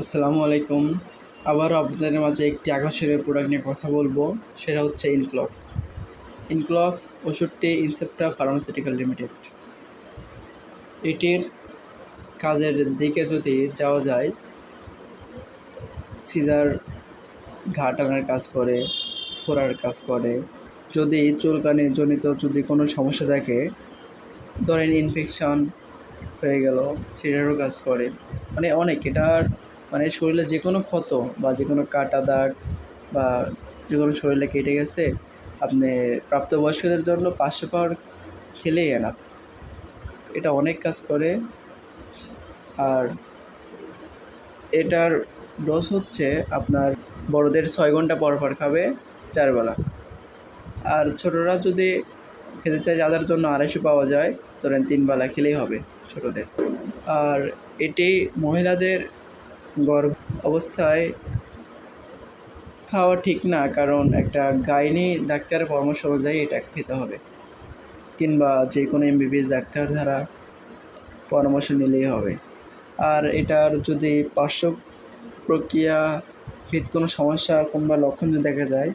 আসসালামু আলাইকুম। আবারও আপনাদের মাঝে একটি আকর্ষণীয় প্রোডাক্ট নিয়ে কথা বলব, সেটা হচ্ছে ইনক্লক্স ইনক্লক্স ওষুধটি ইনসেপ্টা ফার্মাসিউটিক্যাল লিমিটেড এটির কাজের দিকে যদি যাওয়া যায়, সিজার ঘা টানার কাজ করে, ফোড়ার কাজ করে, যদি চুলকানি জনিত যদি কোনো সমস্যা থাকে, ধরেন ইনফেকশন হয়ে গেল, সেটারও কাজ করে। মানে অনেক, এটার মানে শরীরে যে কোনো ক্ষত বা যে কোনো কাটা দাগ বা যে কোনো শরীরে কেটে গেছে, আপনি প্রাপ্তবয়স্কদের জন্য পাঁচশো পাওয়ার খেলেই এনা এটা অনেক কাজ করে। আর এটার ডোজ হচ্ছে আপনার বড়দের ছয় ঘণ্টা পর পর খাবে চারবেলা আর ছোটরা যদি খেতে চায় যাদের জন্য আড়াইশো পাওয়া যায়, ধরেন তিনবেলা খেলেই হবে ছোটদের। আর এটি মহিলাদের গর্ভ অবস্থায় খাওয়া ঠিক না, কারণ একটা গাইনি ডাক্তারের পরামর্শ অনুযায়ী এটা খেতে হবে। কিংবা যে কোনো এমবিবিএস ডাক্তার দ্বারা পরামর্শ নিলেই হবে। আর এটার যদি পার্শ্ব প্রক্রিয়া ভিত কোনো সমস্যা কিংবা লক্ষণ যদি দেখা যায়,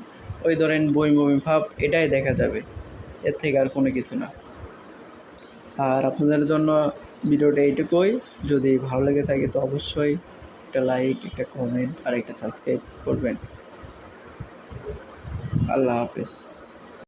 ওই ধরেন বমি বমি ভাব, এটাই দেখা যাবে। এর থেকে আর কোনো কিছু না। আর আপনাদের জন্য ভিডিওটা এইটুকুই। যদি ভালো লেগে থাকে তো অবশ্যই একটা লাইক একটা কমেন্ট আর একটা সাবস্ক্রাইব করবেন। আল্লাহ হাফেজ।